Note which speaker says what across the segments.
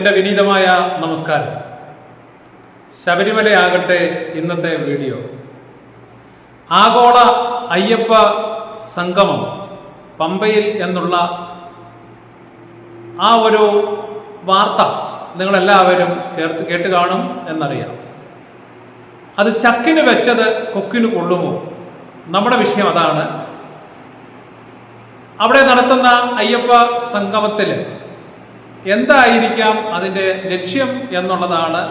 Speaker 1: എൻ്റെ വിനീതമായ നമസ്കാരം ശബരിമലയാകട്ടെ ഇന്നത്തെ വീഡിയോ ആഗോള അയ്യപ്പ സംഗമം പമ്പയിൽ എന്നുള്ള ആ ഒരു വാർത്ത നിങ്ങളെല്ലാവരും കേർത്ത് കേട്ട് കാണും എന്നറിയാം അത് ചക്കിന് വെച്ചത് കൊക്കിന് കൊള്ളുമോ നമ്മുടെ വിഷയം അതാണ് അവിടെ നടത്തുന്ന അയ്യപ്പ സംഗമത്തിൽ എന്തായിരിക്കാം അതിൻ്റെ ലക്ഷ്യം എന്നുള്ളതാണ്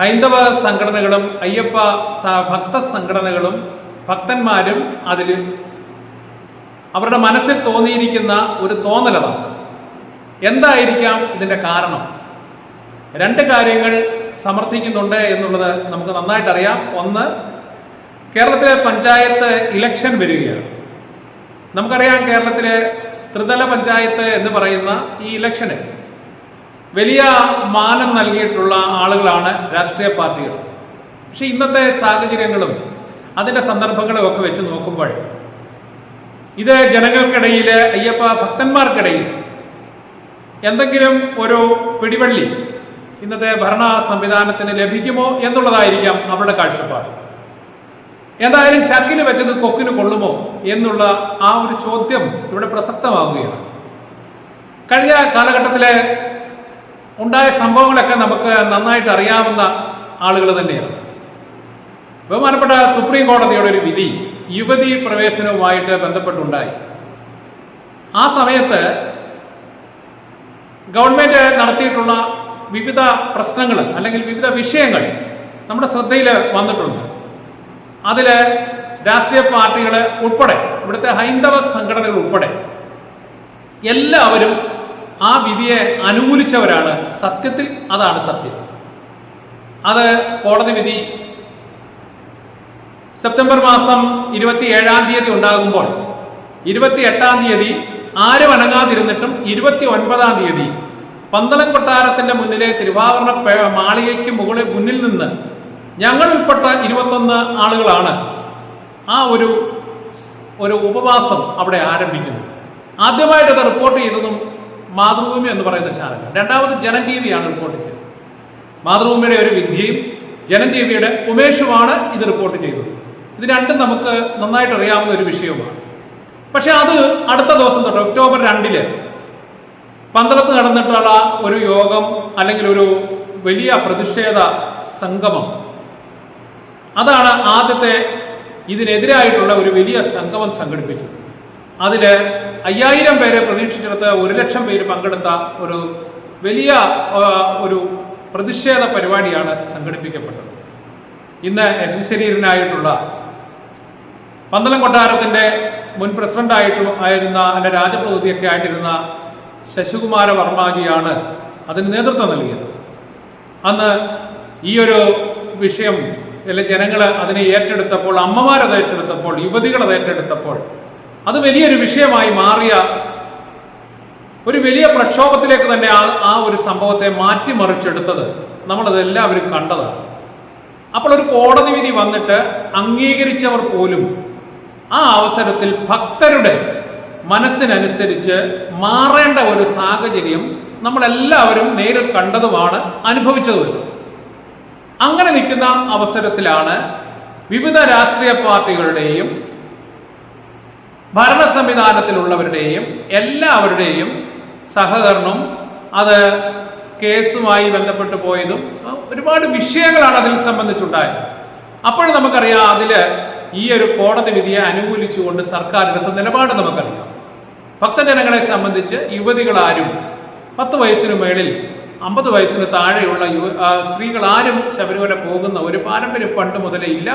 Speaker 1: ഹൈന്ദവ സംഘടനകളും അയ്യപ്പ ഭക്ത സംഘടനകളും ഭക്തന്മാരും അതിൽ അവരുടെ മനസ്സിൽ തോന്നിയിരിക്കുന്ന ഒരു തോന്നലതാണ് എന്തായിരിക്കാം ഇതിൻ്റെ കാരണം രണ്ട് കാര്യങ്ങൾ സമർത്ഥിക്കുന്നുണ്ട് എന്നുള്ളത് നമുക്ക് നന്നായിട്ട് അറിയാം ഒന്ന് കേരളത്തിലെ പഞ്ചായത്ത് ഇലക്ഷൻ വരികയാണ് നമുക്കറിയാം കേരളത്തിലെ ത്രിതല പഞ്ചായത്ത് എന്ന് പറയുന്ന ഈ ഇലക്ഷന് വലിയ മാനം നൽകിയിട്ടുള്ള ആളുകളാണ് രാഷ്ട്രീയ പാർട്ടികൾ പക്ഷെ ഇന്നത്തെ സാഹചര്യങ്ങളും അതിൻ്റെ സന്ദർഭങ്ങളും ഒക്കെ വെച്ച് നോക്കുമ്പോൾ ഇത് ജനങ്ങൾക്കിടയിൽ അയ്യപ്പ ഭക്തന്മാർക്കിടയിൽ എന്തെങ്കിലും ഒരു പിടിവള്ളി ഇന്നത്തെ ഭരണ സംവിധാനത്തിന് ലഭിക്കുമോ എന്നുള്ളതായിരിക്കാം അവരുടെ കാഴ്ചപ്പാട് എന്തായാലും ചക്കിന് വെച്ചത് കൊക്കിന് കൊള്ളുമോ എന്നുള്ള ആ ഒരു ചോദ്യം ഇവിടെ പ്രസക്തമാവുകയാണ് കഴിഞ്ഞ കാലഘട്ടത്തിലെ ഉണ്ടായ സംഭവങ്ങളൊക്കെ നമുക്ക് നന്നായിട്ട് അറിയാവുന്ന ആളുകൾ തന്നെയാണ് ബഹുമാനപ്പെട്ട സുപ്രീം കോടതിയുടെ ഒരു വിധി യുവതി പ്രവേശനവുമായിട്ട് ബന്ധപ്പെട്ടുണ്ടായി ആ സമയത്ത് ഗവൺമെന്റ് നടത്തിയിട്ടുള്ള വിവിധ പ്രശ്നങ്ങൾ അല്ലെങ്കിൽ വിവിധ വിഷയങ്ങൾ നമ്മുടെ ശ്രദ്ധയിൽ വന്നിട്ടുണ്ട് അതിൽ രാഷ്ട്രീയ പാർട്ടികൾ ഉൾപ്പെടെ ഇവിടുത്തെ ഹൈന്ദവ സംഘടനകൾ ഉൾപ്പെടെ എല്ലാവരും ആ വിധിയെ അനുകൂലിച്ചവരാണ് സത്യത്തിൽ അതാണ് സത്യം അത് കോടതി വിധി സെപ്റ്റംബർ മാസം ഇരുപത്തി ഏഴാം തീയതി ഉണ്ടാകുമ്പോൾ ഇരുപത്തി എട്ടാം തീയതി ആരും അനങ്ങാതിരുന്നിട്ടും ഇരുപത്തി ഒൻപതാം തീയതി പന്തളം കൊട്ടാരത്തിന്റെ മുന്നിലെ തിരുവാഭരണ മാളികയ്ക്ക് മുകളിൽ മുന്നിൽ നിന്ന് ഞങ്ങൾ ഉൾപ്പെട്ട ഇരുപത്തൊന്ന് ആളുകളാണ് ആ ഒരു ഒരു ഉപവാസം അവിടെ ആരംഭിക്കുന്നത് ആദ്യമായിട്ട് അത് റിപ്പോർട്ട് ചെയ്തതും മാതൃഭൂമി എന്ന് പറയുന്ന ചാനൽ രണ്ടാമത് ജനൻ ടി വിയാണ് റിപ്പോർട്ട് ചെയ്തത് മാതൃഭൂമിയുടെ ഒരു വിദ്യയും ജനൻ ടി വിയുടെ ഉമേഷുമാണ് ഇത് റിപ്പോർട്ട് ചെയ്തത് ഇത് രണ്ടും നമുക്ക് നന്നായിട്ട് അറിയാവുന്ന ഒരു വിഷയവുമാണ് പക്ഷെ അത് അടുത്ത ദിവസം തൊട്ട് ഒക്ടോബർ രണ്ടില് പന്തളത്ത് നടന്നിട്ടുള്ള ഒരു യോഗം അല്ലെങ്കിൽ ഒരു വലിയ പ്രതിഷേധ സംഗമം അതാണ് ആദ്യത്തെ ഇതിനെതിരായിട്ടുള്ള ഒരു വലിയ സംഗമം സംഘടിപ്പിച്ചത് അതിൽ അയ്യായിരം പേരെ പ്രതീക്ഷിച്ചെടുത്ത് ഒരു ലക്ഷം പേര് പങ്കെടുത്ത ഒരു വലിയ ഒരു പ്രതിഷേധ പരിപാടിയാണ് സംഘടിപ്പിക്കപ്പെട്ടത് ഇന്ന് എസ് ശരീരനായിട്ടുള്ള പന്തളം കൊട്ടാരത്തിൻ്റെ മുൻ പ്രസിഡന്റായിട്ടും ആയിരുന്ന അല്ലെ രാജപ്രതിനിധിയൊക്കെ ആയിട്ടിരുന്ന ശശികുമാര വർമ്മജിയാണ് അതിന് നേതൃത്വം നൽകിയത് അന്ന് ഈ ഒരു വിഷയം അല്ലെ ജനങ്ങൾ അതിനെ ഏറ്റെടുത്തപ്പോൾ അമ്മമാരത് ഏറ്റെടുത്തപ്പോൾ യുവതികൾ അത് ഏറ്റെടുത്തപ്പോൾ അത് വലിയൊരു വിഷയമായി മാറിയ ഒരു വലിയ പ്രക്ഷോഭത്തിലേക്ക് തന്നെ ആ ആ ഒരു സംഭവത്തെ മാറ്റിമറിച്ചെടുത്തത് നമ്മളത് എല്ലാവരും കണ്ടതാണ് അപ്പോൾ ഒരു കോടതി വിധി വന്നിട്ട് അംഗീകരിച്ചവർ പോലും ആ അവസരത്തിൽ ഭക്തരുടെ മനസ്സിനനുസരിച്ച് മാറേണ്ട ഒരു സാഹചര്യം നമ്മളെല്ലാവരും നേരിൽ കണ്ടതുമാണ് അനുഭവിച്ചതുമാണ് അങ്ങനെ നിൽക്കുന്ന അവസരത്തിലാണ് വിവിധ രാഷ്ട്രീയ പാർട്ടികളുടെയും ഭരണ സംവിധാനത്തിലുള്ളവരുടെയും എല്ലാവരുടെയും സഹകരണം അത് കേസുമായി ബന്ധപ്പെട്ട് പോയതും ഒരുപാട് വിഷയങ്ങളാണ് അതിൽ സംബന്ധിച്ചുണ്ടായത് അപ്പോൾ നമുക്കറിയാം അതില് ഈ ഒരു കോടതി വിധിയെ അനുകൂലിച്ചുകൊണ്ട് സർക്കാർ എടുത്ത നിലപാട് നമുക്കറിയാം ഭക്തജനങ്ങളെ സംബന്ധിച്ച് യുവതികളാരും പത്ത് വയസ്സിനു മേളിൽ അമ്പത് വയസ്സിന് താഴെയുള്ള യു സ്ത്രീകൾ ആരും ശബരിമല പോകുന്ന ഒരു പാരമ്പര്യം പണ്ട് മുതലേ ഇല്ല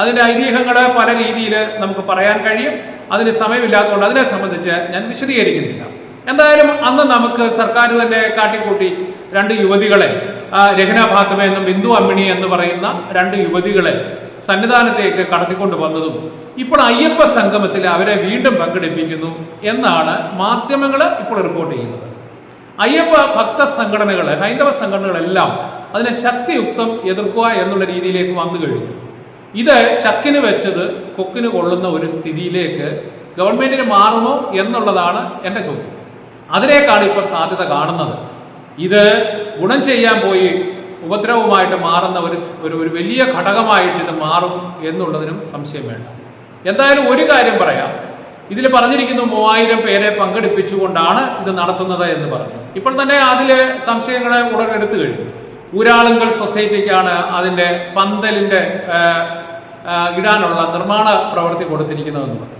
Speaker 1: അതിൻ്റെ ഐതിഹ്യങ്ങൾ പല രീതിയിൽ നമുക്ക് പറയാൻ കഴിയും അതിന് സമയമില്ലാത്തതുകൊണ്ട് അതിനെ സംബന്ധിച്ച് ഞാൻ വിശദീകരിക്കുന്നില്ല എന്തായാലും അന്ന് നമുക്ക് സർക്കാർ തന്നെ കാട്ടിക്കൂട്ടി രണ്ട് യുവതികളെ രഹന ഭാഗമ എന്നും ബിന്ദു അമ്മിണി എന്ന് പറയുന്ന രണ്ട് യുവതികളെ സന്നിധാനത്തേക്ക് കടത്തിക്കൊണ്ടു വന്നതും ഇപ്പോൾ അയ്യപ്പ സംഗമത്തിൽ അവരെ വീണ്ടും പങ്കെടുപ്പിക്കുന്നു എന്നാണ് മാധ്യമങ്ങൾ ഇപ്പോൾ റിപ്പോർട്ട് ചെയ്യുന്നത് അയ്യപ്പ ഭക്ത സംഘടനകൾ ഹൈന്ദവ സംഘടനകളെല്ലാം അതിനെ ശക്തിയുക്തം എതിർക്കുക എന്നുള്ള രീതിയിലേക്ക് വന്നു കഴിഞ്ഞു ഇത് ചക്കിന് വെച്ചത് കൊക്കിന് കൊള്ളുന്ന ഒരു സ്ഥിതിയിലേക്ക് ഗവൺമെന്റിന് മാറുമോ എന്നുള്ളതാണ് എൻ്റെ ചോദ്യം അതിലേക്കാണ് ഇപ്പോൾ സാധ്യത കാണുന്നത് ഇത് ഗുണം ചെയ്യാൻ പോയി ഉപദ്രവമായിട്ട് മാറുന്ന ഒരു ഒരു ഒരു വലിയ ഘടകമായിട്ട് ഇത് മാറും എന്നുള്ളതിനും സംശയം വേണ്ട എന്തായാലും ഒരു കാര്യം പറയാം ഇതിൽ പറഞ്ഞിരിക്കുന്ന മൂവായിരം പേരെ പങ്കെടുപ്പിച്ചുകൊണ്ടാണ് ഇത് നടത്തുന്നത് എന്ന് പറഞ്ഞു ഇപ്പോൾ തന്നെ അതിലെ സംശയങ്ങളെ ഉടൻ എടുത്തു കഴിഞ്ഞു ഊരാളുങ്കൽ സൊസൈറ്റിക്കാണ് അതിൻ്റെ പന്തലിൻ്റെ ഇടാനുള്ള നിർമ്മാണ പ്രവൃത്തി കൊടുത്തിരിക്കുന്നതെന്ന് പറഞ്ഞു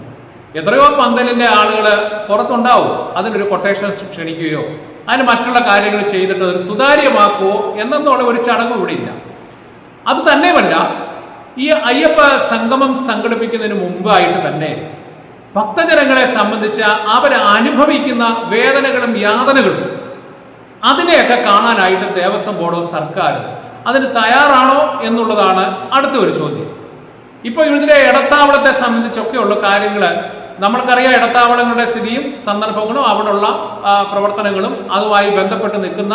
Speaker 1: എത്രയോ പന്തലിൻ്റെ ആളുകൾ പുറത്തുണ്ടാവും അതിനൊരു കൊട്ടേഷൻ ക്ഷണിക്കുകയോ അതിന് മറ്റുള്ള കാര്യങ്ങൾ ചെയ്തിട്ട് ഒരു സുതാര്യമാക്കുമോ എന്നുള്ള ഒരു ചടങ്ങ് ഇവിടെ ഇല്ല അത് തന്നെയുമല്ല ഈ അയ്യപ്പ സംഗമം സംഘടിപ്പിക്കുന്നതിന് മുമ്പായിട്ട് തന്നെ ഭക്തജനങ്ങളെ സംബന്ധിച്ച് അവരെ അനുഭവിക്കുന്ന വേദനകളും യാതനകളും അതിനെയൊക്കെ കാണാനായിട്ട് ദേവസ്വം ബോർഡോ സർക്കാരോ അതിന് തയ്യാറാണോ എന്നുള്ളതാണ് അടുത്ത ഒരു ചോദ്യം ഇപ്പൊ ഇതിലെ ഇടത്താവളത്തെ സംബന്ധിച്ചൊക്കെയുള്ള കാര്യങ്ങൾ നമ്മൾക്കറിയാം ഇടത്താവളങ്ങളുടെ സ്ഥിതിയും സന്ദർഭങ്ങളും അവിടെയുള്ള പ്രവർത്തനങ്ങളും അതുമായി ബന്ധപ്പെട്ട് നിൽക്കുന്ന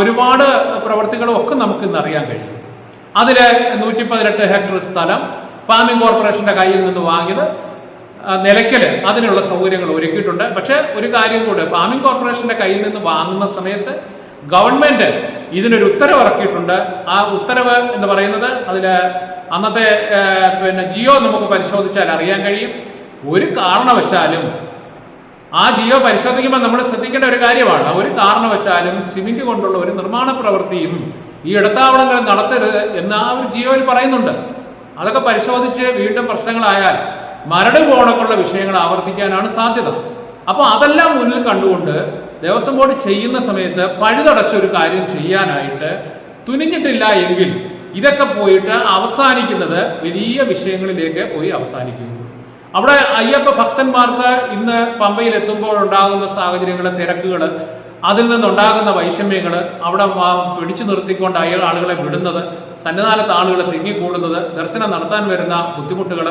Speaker 1: ഒരുപാട് പ്രവർത്തികളും ഒക്കെ നമുക്ക് ഇന്ന് അറിയാൻ കഴിയും അതിലെ നൂറ്റി പതിനെട്ട് ഹെക്ടർ സ്ഥലം ഫാമിംഗ് കോർപ്പറേഷന്റെ കയ്യിൽ നിന്ന് വാങ്ങിയത് നിലയ്ക്കൽ അതിനുള്ള സൗകര്യങ്ങൾ ഒരുക്കിയിട്ടുണ്ട് പക്ഷേ ഒരു കാര്യം കൂടെ ഫാമിംഗ് കോർപ്പറേഷന്റെ കയ്യിൽ നിന്ന് വാങ്ങുന്ന സമയത്ത് ഗവൺമെന്റ് ഇതിനൊരു ഉത്തരവ് ഇറക്കിയിട്ടുണ്ട് ആ ഉത്തരവ് എന്ന് പറയുന്നത് അതിൽ അന്നത്തെ പിന്നെ ജിയോ നമുക്ക് പരിശോധിച്ചാൽ അറിയാൻ കഴിയും ഒരു കാരണവശാലും ആ ജിയോ പരിശോധിക്കുമ്പോൾ നമ്മൾ ശ്രദ്ധിക്കേണ്ട ഒരു കാര്യമാണ് ഒരു കാരണവശാലും സിമെന്റ് കൊണ്ടുള്ള ഒരു നിർമ്മാണ പ്രവൃത്തിയും ഈ ഇടത്താവളങ്ങൾ നടത്തരുത് എന്ന് ആ ഒരു ജിയോയിൽ പറയുന്നുണ്ട് അതൊക്കെ പരിശോധിച്ച് വീണ്ടും പ്രശ്നങ്ങളായാൽ മരട് വിഷയങ്ങൾ ആവർത്തിക്കാനാണ് സാധ്യത അപ്പോൾ അതെല്ലാം മുന്നിൽ കണ്ടുകൊണ്ട് ദേവസ്വം ബോർഡ് ചെയ്യുന്ന സമയത്ത് പഴുതടച്ച ഒരു കാര്യം ചെയ്യാനായിട്ട് തുനിഞ്ഞിട്ടില്ല എങ്കിൽ ഇതൊക്കെ പോയിട്ട് അവസാനിക്കുന്നത് വലിയ വിഷയങ്ങളിലേക്ക് പോയി അവസാനിക്കുന്നു അവിടെ അയ്യപ്പ ഭക്തന്മാർക്ക് ഇന്ന് പമ്പയിൽ എത്തുമ്പോൾ ഉണ്ടാകുന്ന സാഹചര്യങ്ങൾ തിരക്കുകൾ അതിൽ നിന്നുണ്ടാകുന്ന വൈഷമ്യങ്ങൾ അവിടെ പിടിച്ചു നിർത്തിക്കൊണ്ട് അയാൾ ആളുകളെ വിടുന്നത് സന്നിധാനത്ത് ആളുകളെ തിങ്ങിക്കൂടുന്നത് ദർശനം നടത്താൻ വരുന്ന ബുദ്ധിമുട്ടുകൾ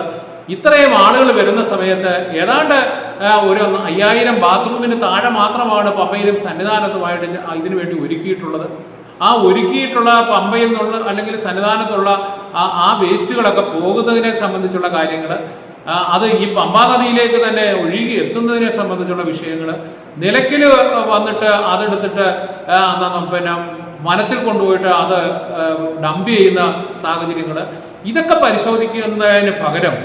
Speaker 1: ഇത്രയും ആളുകൾ വരുന്ന സമയത്ത് ഏതാണ്ട് ഒരു അയ്യായിരം ബാത്റൂമിന് താഴെ മാത്രമാണ് പമ്പയിലും സന്നിധാനത്തുമായിട്ട് ഇതിനു വേണ്ടി ഒരുക്കിയിട്ടുള്ളത് ആ ഒരുക്കിയിട്ടുള്ള പമ്പയിൽ നിന്നുള്ള അല്ലെങ്കിൽ സന്നിധാനത്തുള്ള ആ വേസ്റ്റുകളൊക്കെ പോകുന്നതിനെ സംബന്ധിച്ചുള്ള കാര്യങ്ങൾ അത് ഈ പമ്പാനദിയിലേക്ക് തന്നെ ഒഴുകി എത്തുന്നതിനെ സംബന്ധിച്ചുള്ള വിഷയങ്ങൾ നിലയ്ക്കൽ വന്നിട്ട് അതെടുത്തിട്ട് പിന്നെ വനത്തിൽ കൊണ്ടുപോയിട്ട് അത് ഡംപ് ചെയ്യുന്ന സാഹചര്യങ്ങൾ ഇതൊക്കെ പരിശോധിക്കുന്നതിന് പകരം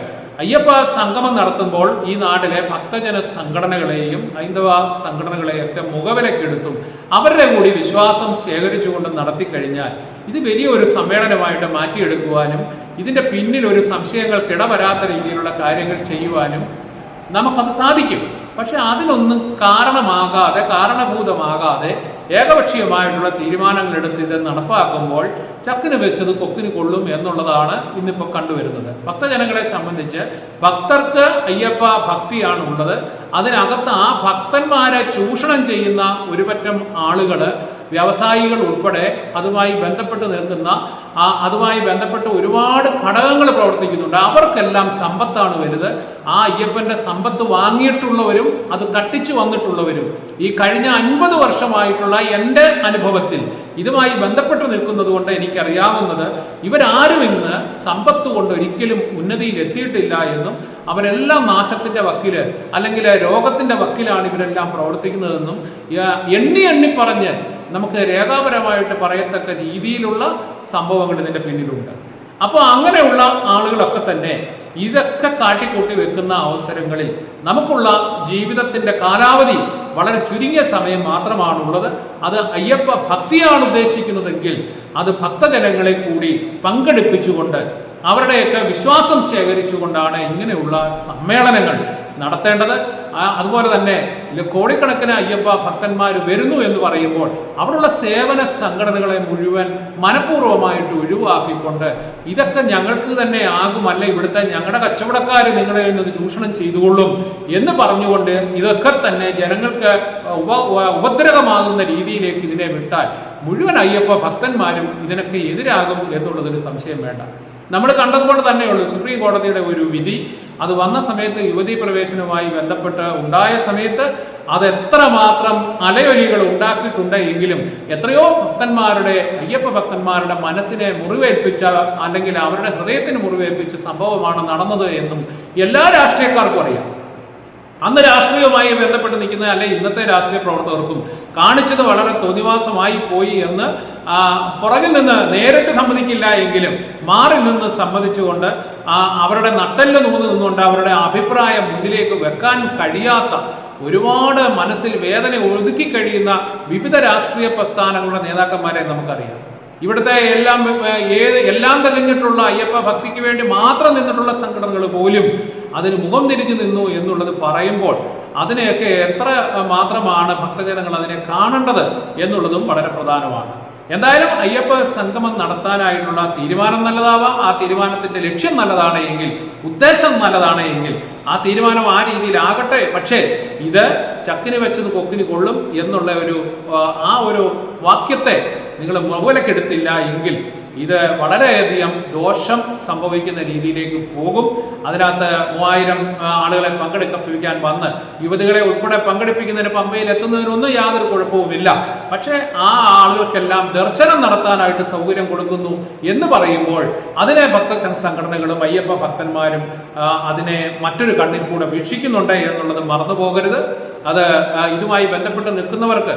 Speaker 1: അയ്യപ്പ സംഗമം നടത്തുമ്പോൾ ഈ നാട്ടിലെ ഭക്തജന സംഘടനകളെയും ഹൈന്ദവ സംഘടനകളെയൊക്കെ മുഖവിലക്കെടുത്തും അവരുടെ കൂടി വിശ്വാസം ശേഖരിച്ചുകൊണ്ട് നടത്തി കഴിഞ്ഞാൽ ഇത് വലിയൊരു സമ്മേളനമായിട്ട് മാറ്റിയെടുക്കുവാനും ഇതിൻ്റെ പിന്നിൽ ഒരു സംശയങ്ങൾ കിടവരാത്ത രീതിയിലുള്ള കാര്യങ്ങൾ ചെയ്യുവാനും നമുക്കത് സാധിക്കും പക്ഷെ അതിനൊന്നും കാരണമാകാതെ കാരണഭൂതമാകാതെ ഏകപക്ഷീയമായിട്ടുള്ള തീരുമാനങ്ങളെടുത്ത് ഇത് നടപ്പാക്കുമ്പോൾ ചക്കിന് വെച്ചത് കൊക്കിന് കൊള്ളും എന്നുള്ളതാണ് ഇന്നിപ്പോൾ കണ്ടുവരുന്നത് ഭക്തജനങ്ങളെ സംബന്ധിച്ച് ഭക്തർക്ക് അയ്യപ്പ ഭക്തിയാണ് ഉള്ളത് അതിനകത്ത് ആ ഭക്തന്മാരെ ചൂഷണം ചെയ്യുന്ന ഒരുപറ്റം ആളുകൾ വ്യവസായികൾ ഉൾപ്പെടെ അതുമായി ബന്ധപ്പെട്ട് നിൽക്കുന്ന ആ അതുമായി ബന്ധപ്പെട്ട് ഒരുപാട് ഘടകങ്ങൾ പ്രവർത്തിക്കുന്നുണ്ട് അവർക്കെല്ലാം സമ്പത്താണ് വലുത് ആ അയ്യപ്പൻ്റെ സമ്പത്ത് വാങ്ങിയിട്ടുള്ളവരും അത് കട്ടിച്ചു വന്നിട്ടുള്ളവരും ഈ കഴിഞ്ഞ അൻപത് വർഷമായിട്ടുള്ള എൻ്റെ അനുഭവത്തിൽ ഇതുമായി ബന്ധപ്പെട്ട് നിൽക്കുന്നത് കൊണ്ട് എനിക്കറിയാവുന്നത് ഇവരാരും ഇന്ന് സമ്പത്ത് കൊണ്ട് ഒരിക്കലും ഉന്നതിയിൽ എത്തിയിട്ടില്ല എന്നും അവരെല്ലാം നാശത്തിൻ്റെ വക്കില് അല്ലെങ്കിൽ രോഗത്തിൻ്റെ വക്കിലാണ് ഇവരെല്ലാം പ്രവർത്തിക്കുന്നതെന്നും എണ്ണി എണ്ണി പറഞ്ഞ് നമുക്ക് രേഖാപരമായിട്ട് പറയത്തക്ക രീതിയിലുള്ള സംഭവങ്ങൾ ഇതിൻ്റെ പിന്നിലുണ്ട് അപ്പോൾ അങ്ങനെയുള്ള ആളുകളൊക്കെ തന്നെ ഇതൊക്കെ കാട്ടിക്കൂട്ടി വെക്കുന്ന അവസരങ്ങളിൽ നമുക്കുള്ള ജീവിതത്തിൻ്റെ കാലാവധി വളരെ ചുരുങ്ങിയ സമയം മാത്രമാണുള്ളത് അത് അയ്യപ്പ ഭക്തിയാണ് ഉദ്ദേശിക്കുന്നതെങ്കിൽ അത് ഭക്തജനങ്ങളെ കൂടി പങ്കെടുപ്പിച്ചുകൊണ്ട് അവരുടെയൊക്കെ വിശ്വാസം ശേഖരിച്ചുകൊണ്ടാണ് ഇങ്ങനെയുള്ള സമ്മേളനങ്ങൾ നടത്തേണ്ടത് അതുപോലെ തന്നെ കോടിക്കണക്കിന് അയ്യപ്പ ഭക്തന്മാർ വരുന്നു എന്ന് പറയുമ്പോൾ അവിടെയുള്ള സേവന സംഘടനകളെ മുഴുവൻ മനഃപൂർവ്വമായിട്ട് ഒഴിവാക്കിക്കൊണ്ട് ഇതൊക്കെ ഞങ്ങൾക്ക് തന്നെ ആകുമല്ല ഇവിടുത്തെ ഞങ്ങളുടെ കച്ചവടക്കാർ നിങ്ങളെ നിന്ന് ചൂഷണം ചെയ്തുകൊള്ളും എന്ന് പറഞ്ഞുകൊണ്ട് ഇതൊക്കെ തന്നെ ജനങ്ങൾക്ക് ഉപ ഉപദ്രവമാകുന്ന രീതിയിലേക്ക് ഇതിനെ വിട്ടാൽ മുഴുവൻ അയ്യപ്പ ഭക്തന്മാരും ഇതിനൊക്കെ എതിരാകും എന്നുള്ളതൊരു സംശയം വേണ്ട നമ്മൾ കണ്ടതുകൊണ്ട് തന്നെയുള്ളൂ സുപ്രീം കോടതിയുടെ ഒരു വിധി അത് വന്ന സമയത്ത് യുവതീ പ്രവേശനവുമായി ബന്ധപ്പെട്ട് ഉണ്ടായ സമയത്ത് അത് എത്രമാത്രം അലയൊലികൾ ഉണ്ടാക്കിയിട്ടുണ്ട് എങ്കിലും എത്രയോ ഭക്തന്മാരുടെ അയ്യപ്പ ഭക്തന്മാരുടെ മനസ്സിനെ മുറിവേൽപ്പിച്ച അല്ലെങ്കിൽ അവരുടെ ഹൃദയത്തിന് മുറിവേൽപ്പിച്ച സംഭവമാണ് നടന്നത് എന്നും എല്ലാ രാഷ്ട്രീയക്കാർക്കും അറിയാം അന്ന് രാഷ്ട്രീയവുമായി ബന്ധപ്പെട്ട് നിൽക്കുന്ന അല്ലെ ഇന്നത്തെ രാഷ്ട്രീയ പ്രവർത്തകർക്കും കാണിച്ചത് വളരെ തോന്നിവാസമായി പോയി എന്ന് പുറകിൽ നിന്ന് നേരിട്ട് സമ്മതിക്കില്ല എങ്കിലും മാറി നിന്ന് സമ്മതിച്ചുകൊണ്ട് അവരുടെ നട്ടെല്ല് നൂന്ന് നിന്നുകൊണ്ട് അവരുടെ അഭിപ്രായം മുന്നിലേക്ക് വെക്കാൻ കഴിയാത്ത ഒരുപാട് മനസ്സിൽ വേദന ഒതുക്കി കഴിയുന്ന വിവിധ രാഷ്ട്രീയ പ്രസ്ഥാനങ്ങളുടെ നേതാക്കന്മാരെ നമുക്കറിയാം ഇവിടുത്തെ എല്ലാം ഏത് എല്ലാം തെളിഞ്ഞിട്ടുള്ള അയ്യപ്പ ഭക്തിക്ക് വേണ്ടി മാത്രം നിന്നിട്ടുള്ള സംഘടനകൾ പോലും അതിന് മുഖം തിരിഞ്ഞു നിന്നു എന്നുള്ളത് പറയുമ്പോൾ അതിനെയൊക്കെ എത്ര മാത്രമാണ് ഭക്തജനങ്ങൾ അതിനെ കാണേണ്ടത് എന്നുള്ളതും വളരെ പ്രധാനമാണ് എന്തായാലും അയ്യപ്പ സംഗമം നടത്താനായിട്ടുള്ള തീരുമാനം നല്ലതാവാം ആ തീരുമാനത്തിന്റെ ലക്ഷ്യം നല്ലതാണ് എങ്കിൽ ഉദ്ദേശം നല്ലതാണ് എങ്കിൽ ആ തീരുമാനം ആ രീതിയിലാകട്ടെ പക്ഷേ ഇത് ചക്കിന് വെച്ചത് കൊക്കിന് കൊള്ളും എന്നുള്ള ഒരു ആ ഒരു വാക്യത്തെ നിങ്ങൾ മുകളിലേക്കെടുത്തില്ല എങ്കിൽ ഇത് വളരെയധികം ദോഷം സംഭവിക്കുന്ന രീതിയിലേക്ക് പോകും അതിനകത്ത് മൂവായിരം ആളുകളെ പങ്കെടുക്കാൻ വന്ന് യുവതികളെ ഉൾപ്പെടെ പങ്കെടുപ്പിക്കുന്നതിന് പമ്പയിൽ എത്തുന്നതിനൊന്നും യാതൊരു കുഴപ്പവുമില്ല പക്ഷേ ആ ആളുകൾക്കെല്ലാം ദർശനം നടത്താനായിട്ട് സൗകര്യം കൊടുക്കുന്നു എന്ന് പറയുമ്പോൾ അതിനെ ഭക്ത സംഘടനകളും അയ്യപ്പ ഭക്തന്മാരും അതിനെ മറ്റൊരു കണ്ണിൽ കൂടെ വീക്ഷിക്കുന്നുണ്ട് എന്നുള്ളത് മറന്നു പോകരുത് അത് ഇതുമായി ബന്ധപ്പെട്ട് നിൽക്കുന്നവർക്ക്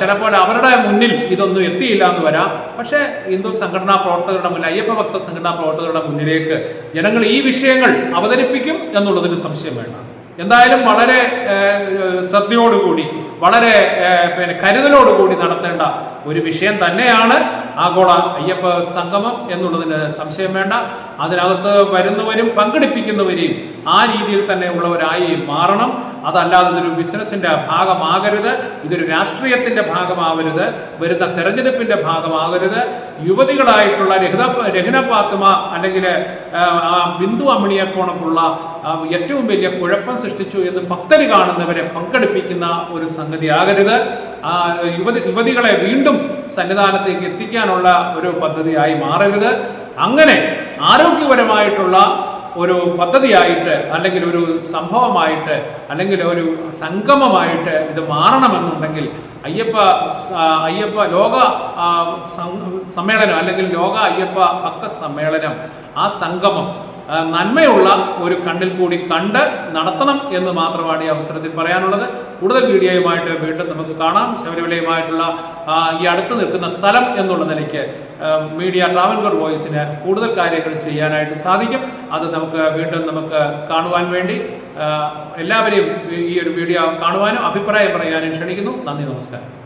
Speaker 1: ചിലപ്പോൾ അവരുടെ മുന്നിൽ ഇതൊന്നും എത്തിയില്ല എന്ന് വരാം പക്ഷേ ഹിന്ദു സംഘടനാ പ്രവർത്തകരുടെ മുന്നിൽ അയ്യപ്പ ഭക്ത സംഘടനാ പ്രവർത്തകരുടെ മുന്നിലേക്ക് ജനങ്ങൾ ഈ വിഷയങ്ങൾ അവതരിപ്പിക്കും എന്നുള്ളതിന് സംശയം വേണ്ട എന്തായാലും വളരെ ശ്രദ്ധയോടുകൂടി വളരെ പിന്നെ കരുതലോടുകൂടി നടത്തേണ്ട ഒരു വിഷയം തന്നെയാണ് ആഗോള അയ്യപ്പ സംഗമം എന്നുള്ളതിന് സംശയം വേണ്ട അതിനകത്ത് വരുന്നവരും പങ്കെടുപ്പിക്കുന്നവരെയും ആ രീതിയിൽ തന്നെ ഉള്ളവരായി മാറണം അതല്ലാതെ ഇതൊരു ബിസിനസിന്റെ ഭാഗമാകരുത് ഇതൊരു രാഷ്ട്രീയത്തിന്റെ ഭാഗമാവരുത് വരുന്ന തെരഞ്ഞെടുപ്പിന്റെ ഭാഗമാകരുത് യുവതികളായിട്ടുള്ള രഹിത രഹിന പാത്തുമ അല്ലെങ്കിൽ ബിന്ദു അമ്മിണിയെക്കോണക്കുള്ള ഏറ്റവും വലിയ കുഴപ്പം സൃഷ്ടിച്ചു എന്ന് ഭക്തർ കാണുന്നവരെ പങ്കെടുപ്പിക്കുന്ന ഒരു സംഗതി ആകരുത് യുവതി യുവതികളെ വീണ്ടും സന്നിധാനത്തേക്ക് എത്തിക്കാനുള്ള ഒരു പദ്ധതിയായി മാറരുത് അങ്ങനെ ആരോഗ്യപരമായിട്ടുള്ള ഒരു പദ്ധതിയായിട്ട് അല്ലെങ്കിൽ ഒരു സംഭവമായിട്ട് അല്ലെങ്കിൽ ഒരു സംഗമമായിട്ട് ഇത് മാറണമെന്നുണ്ടെങ്കിൽ അയ്യപ്പ അയ്യപ്പ ലോക സമ്മേളനം അല്ലെങ്കിൽ ലോക അയ്യപ്പ ഭക്ത സമ്മേളനം ആ സംഗമം നന്മയുള്ള ഒരു കണ്ണിൽ കൂടി കണ്ട് നടത്തണം എന്ന് മാത്രമാണ് ഈ അവസരത്തിൽ പറയാനുള്ളത് കൂടുതൽ വീഡിയോയുമായിട്ട് വീണ്ടും നമുക്ക് കാണാം ശബരിമലയുമായിട്ടുള്ള ഈ അടുത്ത് നിൽക്കുന്ന സ്ഥലം എന്നുള്ള നിലയ്ക്ക് മീഡിയ ട്രാവൽ ഗോഡ് വോയിസിന് കൂടുതൽ കാര്യങ്ങൾ ചെയ്യാനായിട്ട് സാധിക്കും അത് നമുക്ക് വീണ്ടും നമുക്ക് കാണുവാൻ വേണ്ടി എല്ലാവരെയും ഈ ഒരു വീഡിയോ കാണുവാനും അഭിപ്രായം പറയാനും ക്ഷണിക്കുന്നു നന്ദി നമസ്കാരം